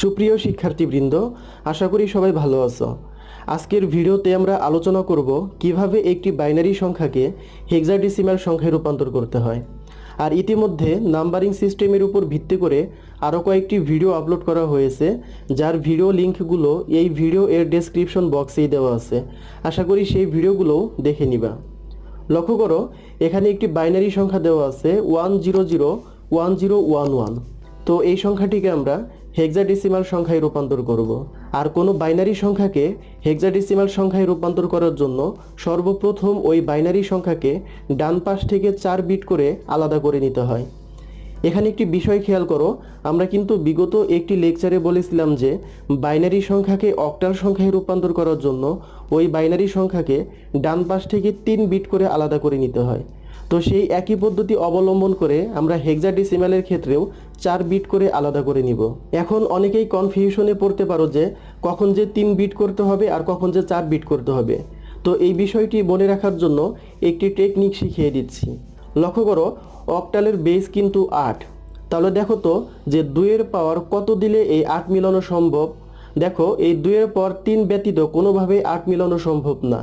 সুপ্রিয় শিক্ষার্থীবৃন্দ, আশা করি সবাই ভালো আছো। আজকের ভিডিওতে আমরা আলোচনা করব কীভাবে একটি বাইনারি সংখ্যাকে হেক্সাডেসিমাল সংখ্যায় রূপান্তর করতে হয়। আর ইতিমধ্যে নাম্বারিং সিস্টেমের উপর ভিত্তি করে আরও কয়েকটি ভিডিও আপলোড করা হয়েছে, যার ভিডিও লিঙ্কগুলো এই ভিডিও এর ডেসক্রিপশন বক্সেই দেওয়া আছে। আশা করি সেই ভিডিওগুলোও দেখে নিবা। লক্ষ্য করো, এখানে একটি বাইনারি সংখ্যা দেওয়া আছে one zero zero one zero one one. তো এই সংখ্যাটিকে আমরা হেক্সাডেসিমাল সংখ্যায় রূপান্তর করব। আর কোনো বাইনারি সংখ্যাকে হেক্সাডেসিমাল সংখ্যায় রূপান্তর করার জন্য সর্বপ্রথম ওই বাইনারি সংখ্যাকে ডান পাশ থেকে চার বিট করে আলাদা করে নিতে হয়। এখানে একটি বিষয় খেয়াল করো, আমরা কিন্তু বিগত একটি লেকচারে বলেছিলাম যে বাইনারি সংখ্যাকে অক্টাল সংখ্যায় রূপান্তর করার জন্য ওই বাইনারি সংখ্যাকে ডান পাশ থেকে তিন বিট করে আলাদা করে নিতে হয়। তো সেই একই পদ্ধতি অবলম্বন করে আমরা হেক্সাডেসিমালের ক্ষেত্রেও চার বিট করে আলাদা করে নিব। এখন অনেকেই কনফিউশনে পড়তে পারো যে কখন যে তিন বিট করতে হবে আর কখন যে চার বিট করতে হবে। তো এই বিষয়টি মনে রাখার জন্য একটি টেকনিক শিখিয়ে দিচ্ছি। লক্ষ্য করো, অক্টালের বেস কিন্তু আট। তাহলে দেখো তো যে দুইয়ের পাওয়ার কত দিলে এই আট মিলানো সম্ভব? দেখো, এই দুইয়ের পর তিন ব্যতীত কোনোভাবেই আট মিলানো সম্ভব না।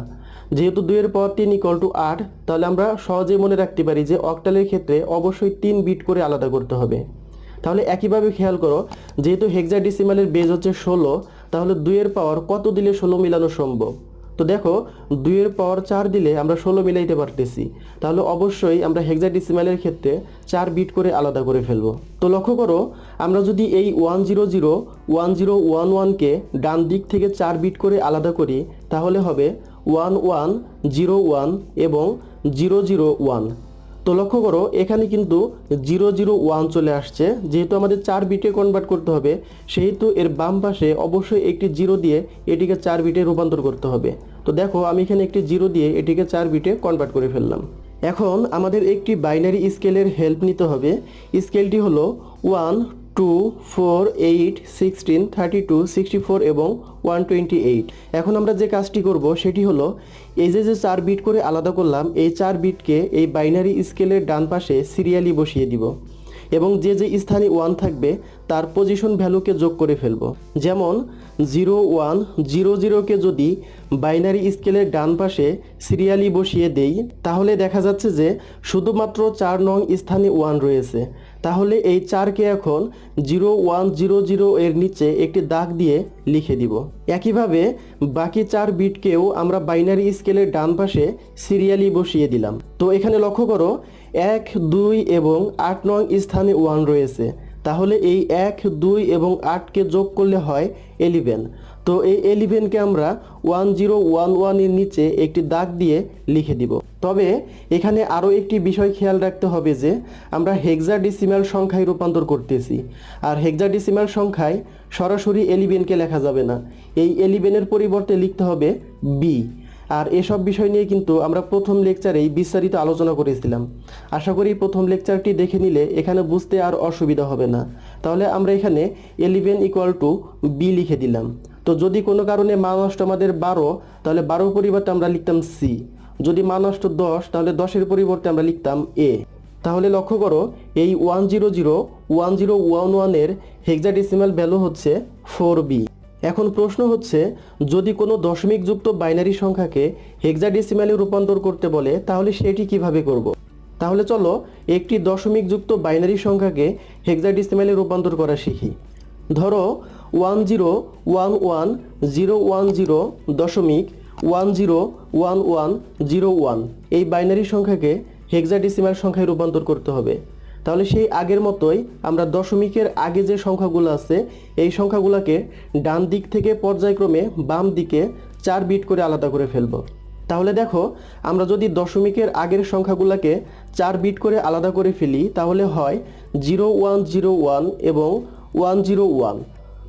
যেহেতু দুইয়ের পর তিন ইকল টু আট, তাহলে আমরা সহজে মনে রাখতে পারি যে অক্টালের ক্ষেত্রে অবশ্যই তিন বিট করে আলাদা করতে হবে। তাহলে একইভাবে খেয়াল করো, যেহেতু হেক্সাডেসিমালের বেজ হচ্ছে ষোলো, তাহলে দুইয়ের পাওয়ার কত দিলে ষোলো মিলানো সম্ভব? তো দেখো, দুইয়ের পাওয়ার চার দিলে আমরা ষোলো মিলাইতে পারতেছি। তাহলে অবশ্যই আমরা হেক্সাডেসিমালের ক্ষেত্রে চার বিট করে আলাদা করে ফেলব। তো লক্ষ্য করো, আমরা যদি এই one zero zero one zero one ওয়ানকে ডান দিক থেকে চার বিট করে আলাদা করি, তাহলে হবে ওয়ান ওয়ান জিরো ওয়ান এবং জিরো জিরো ওয়ান তো লক্ষ্য করো, এখানে কিন্তু জিরো জিরো ওয়ান চলে আসছে। যেহেতু আমাদের চার বিটে কনভার্ট করতে হবে, সেহেতু এর বাম পাশে অবশ্যই একটি জিরো দিয়ে এটিকে চার বিটে রূপান্তর করতে হবে। তো দেখো, আমি এখানে একটি জিরো দিয়ে এটিকে চার বিটে কনভার্ট করে ফেললাম। এখন আমাদের একটি বাইনারি স্কেলের হেল্প নিতে হবে। স্কেলটি হলো one two four eight sixteen thirty two sixty four এবং ওয়ান টোয়েন্টি এইট এখন আমরা যে কাজটি করব, সেটি হলো এই যে যে চার বিট করে আলাদা করলাম, এই চার বিটকে এই বাইনারি স্কেলের ডান পাশে সিরিয়ালি বসিয়ে দিব এবং যে যে স্থানে ওয়ান থাকবে, তার পজিশন ভ্যালুকে যোগ করে ফেলব। যেমন জিরো ওয়ান জিরো জিরোকে যদি বাইনারি স্কেলের ডান পাশে সিরিয়ালি বসিয়ে দেই, তাহলে দেখা যাচ্ছে যে শুধুমাত্র চার নং স্থানে ওয়ান রয়েছে। তাহলে এই চারকে এখন জিরো ওয়ান জিরো জিরো এর নিচে একটি দাগ দিয়ে লিখে দিব। একইভাবে বাকি চার বিটকেও আমরা বাইনারি স্কেলের ডান পাশে সিরিয়ালি বসিয়ে দিলাম। তো এখানে লক্ষ্য করো, এক, দুই এবং আট নং স্থানে ওয়ান রয়েছে। তাহলে এই এক, দুই এবং আটকে যোগ করলে হয় এলিভেন তো এই এলিভেনকে আমরা ওয়ান জিরো ওয়ান ওয়ানের নিচে একটি দাগ দিয়ে লিখে দিব। তবে এখানে আরও একটি বিষয় খেয়াল রাখতে হবে যে, আমরা হেক্সাডেসিমাল সংখ্যায় রূপান্তর করতেছি। আর হেক্সাডেসিমাল সংখ্যায় সরাসরি এলিভেনকে লেখা যাবে না। এই এলিভেনের পরিবর্তে লিখতে হবে বি আর এসব বিষয় নিয়ে কিন্তু আমরা প্রথম লেকচারেই বিস্তারিত আলোচনা করেছিলাম। আশা করি প্রথম লেকচারটি দেখে নিলে এখানে বুঝতে আর অসুবিধা হবে না। তাহলে আমরা এখানে এলিভেন ইকুয়াল টু বি লিখে দিলাম। তো যদি কোনো কারণে মান আমাদের বারো, তাহলে বারোর পরিবর্তে আমরা লিখতাম সি যদি মান দশ, তাহলে দশের পরিবর্তে আমরা লিখতাম এ তাহলে লক্ষ্য করো, এই one zero zero one zero one ওয়ানের হেক্সাডেসিমাল ভ্যালু হচ্ছে ফোর বি এখন প্রশ্ন হচ্ছে, যদি কোনো দশমিক যুক্ত বাইনারি সংখ্যাকে হেক্সাডেসিমালে রূপান্তর করতে বলে, তাহলে সেটি কীভাবে করব। তাহলে চলো একটি দশমিক যুক্ত বাইনারি সংখ্যাকে হেক্সাডেসিমালে রূপান্তর করা শিখি ধরো, one zero, one one, zero one zero দশমিক one zero one one, zero one, এই বাইনারি সংখ্যাকে হেক্সাডেসিমাল সংখ্যায় রূপান্তর করতে হবে তাহলে সেই আগের মতোই আমরা দশমিকের আগে যে সংখ্যাগুলো আছে, এই সংখ্যাগুলোকে ডান দিক থেকে পর্যায়ক্রমে বাম দিকে চার বিট করে আলাদা করে ফেলব। তাহলে দেখো, আমরা যদি দশমিকের আগের সংখ্যাগুলোকে চার বিট করে আলাদা করে ফেলি, তাহলে হয় জিরো ওয়ান জিরো ওয়ান এবং ওয়ান জিরো ওয়ান।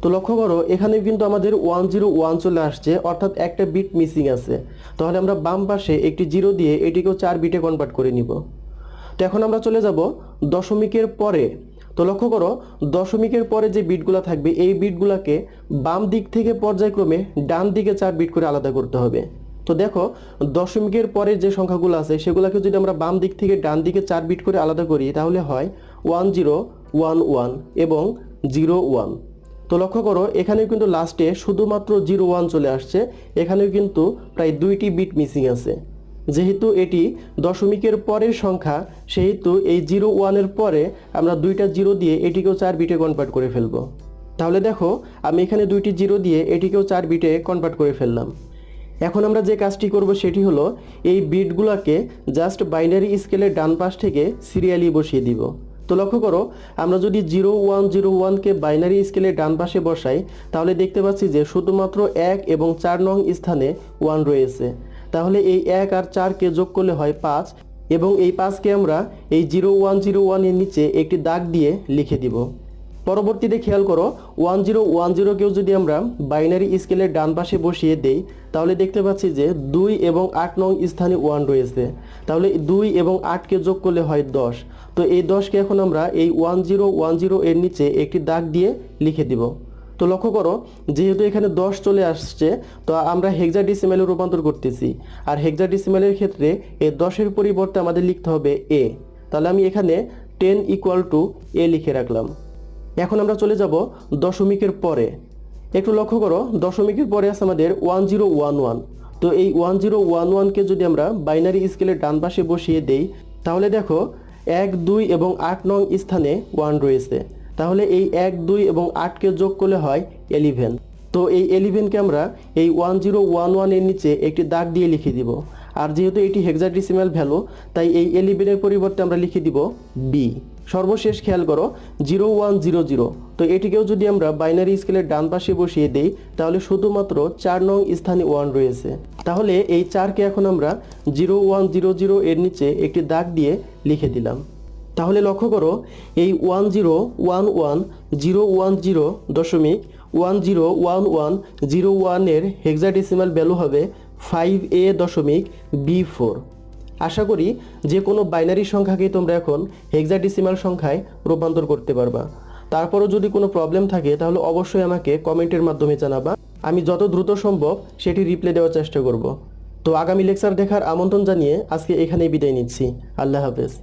তো লক্ষ্য করো এখানে কিন্তু আমাদের ওয়ান জিরো ওয়ান চলে আসছে, অর্থাৎ একটা বিট মিসিং আছে। তাহলে আমরা বাম পাশে একটি জিরো দিয়ে এটিকেও চার বিটে কনভার্ট করে নিব। তো এখন আমরা চলে যাব দশমিকের পরে, তো লক্ষ্য করো, দশমিকের পরে যে বিটগুলো থাকবে, এই বিটগুলোকে বাম দিক থেকে পর্যায়ক্রমে ডান দিকে চার বিট করে আলাদা করতে হবে। তো দেখো, দশমিকের পরের যে সংখ্যাগুলো আছে, সেগুলোকে যদি আমরা বাম দিক থেকে ডান দিকে চার বিট করে আলাদা করি, তাহলে হয় ওয়ান জিরো ওয়ান ওয়ান এবং জিরো ওয়ান। তো লক্ষ্য করো, এখানেও কিন্তু লাস্টে শুধুমাত্র জিরো ওয়ান চলে আসছে, এখানেও কিন্তু প্রায় দুইটি বিট মিসিং আছে। যেহেতু এটি দশমিকের পরের সংখ্যা, সেহেতু এই জিরো ওয়ানের পরে আমরা দুইটা জিরো দিয়ে এটিকেও চার বিটে কনভার্ট করে ফেলব। তাহলে দেখো, আমি এখানে দুইটি জিরো দিয়ে এটিকেও চার বিটে কনভার্ট করে ফেললাম। এখন আমরা যে কাজটি করব সেটি হলো, এই বিটগুলোকে জাস্ট বাইনারি স্কেলের ডান পাশ থেকে সিরিয়ালি বসিয়ে দিব। তো লক্ষ্য করো, আমরা যদি জিরো ওয়ান জিরো ওয়ানকে বাইনারি স্কেলের ডান পাশে বসাই, তাহলে দেখতে পাচ্ছি যে শুধুমাত্র এক এবং চার নং স্থানে ওয়ান রয়েছে। তাহলে এই এক আর চারকে যোগ করলে হয় পাঁচ এবং এই পাঁচকে আমরা এই জিরো ওয়ান জিরো ওয়ানের নিচে একটি দাগ দিয়ে লিখে দিব। পরবর্তীতে খেয়াল করো, ওয়ান জিরো ওয়ান জিরোকেও যদি আমরা বাইনারি স্কেলের ডান পাশে বসিয়ে দেই, তাহলে দেখতে পাচ্ছি যে দুই এবং আট নং স্থানে ওয়ান রয়েছে। তাহলে দুই এবং আটকে যোগ করলে হয় দশ। তো এই দশকে এখন আমরা এই ওয়ান জিরো ওয়ান জিরো এর নিচে একটি দাগ দিয়ে লিখে দিব। তো লক্ষ্য করো, যেহেতু এখানে দশ চলে আসছে, তো আমরা হেক্সা ডিসিমেলে রূপান্তর করতেছি। আর হেক্সা ডিসিমেলের ক্ষেত্রে এই দশের পরিবর্তে আমাদের লিখতে হবে এ তাহলে আমি এখানে টেন ইকুয়াল টু এ লিখে রাখলাম। এখন আমরা চলে যাব দশমিকের পরে। একটু লক্ষ্য করো, দশমিকের পরে আছে আমাদের ওয়ান জিরো ওয়ান ওয়ান তো এই ওয়ান জিরো ওয়ান ওয়ানকে যদি আমরা বাইনারি স্কেলের ডান পাশে বসিয়ে দেই, তাহলে দেখো এক, দুই এবং আট নং স্থানে ওয়ান রয়েছে। তাহলে এই এক, দুই এবং আটকে যোগ করলে হয় এলিভেন তো এই এলিভেনকে আমরা এই ওয়ান জিরো ওয়ান ওয়ানের নিচে একটি দাগ দিয়ে লিখে দিব। আর যেহেতু এটি হেক্সাডেসিমাল ভ্যালু তাই এই এলিভেনের পরিবর্তে আমরা লিখে দিব বি সর্বশেষ খেয়াল করো জিরো ওয়ান জিরো জিরো তো এটিকেও যদি আমরা বাইনারি স্কেলের ডান পাশে বসিয়ে দিই, তাহলে শুধুমাত্র চার নং স্থানে ওয়ান রয়েছে। তাহলে এই চারকে এখন আমরা জিরো ওয়ান জিরো জিরো এর নিচে একটি দাগ দিয়ে লিখে দিলাম। তাহলে লক্ষ্য করো, এই one zero one one zero one zero দশমিক one zero one one zero ওয়ানের হেক্সাডেসিমাল ভ্যালু হবে ফাইভ এ দশমিক বি ফোর আশা করি যে কোনো বাইনারি সংখ্যাকেই তোমরা এখন হেক্সাডেসিমাল সংখ্যায় রূপান্তর করতে পারবা। তারপরও যদি কোনো প্রবলেম থাকে, তাহলে অবশ্যই আমাকে কমেন্টের মাধ্যমে জানাবা। আমি যত দ্রুত সম্ভব সেটি রিপ্লাই দেওয়ার চেষ্টা করব। তো আগামী লেকচার দেখার আমন্ত্রণ জানিয়ে আজকে এখানেই বিদায় নিচ্ছি। আল্লাহ হাফেজ।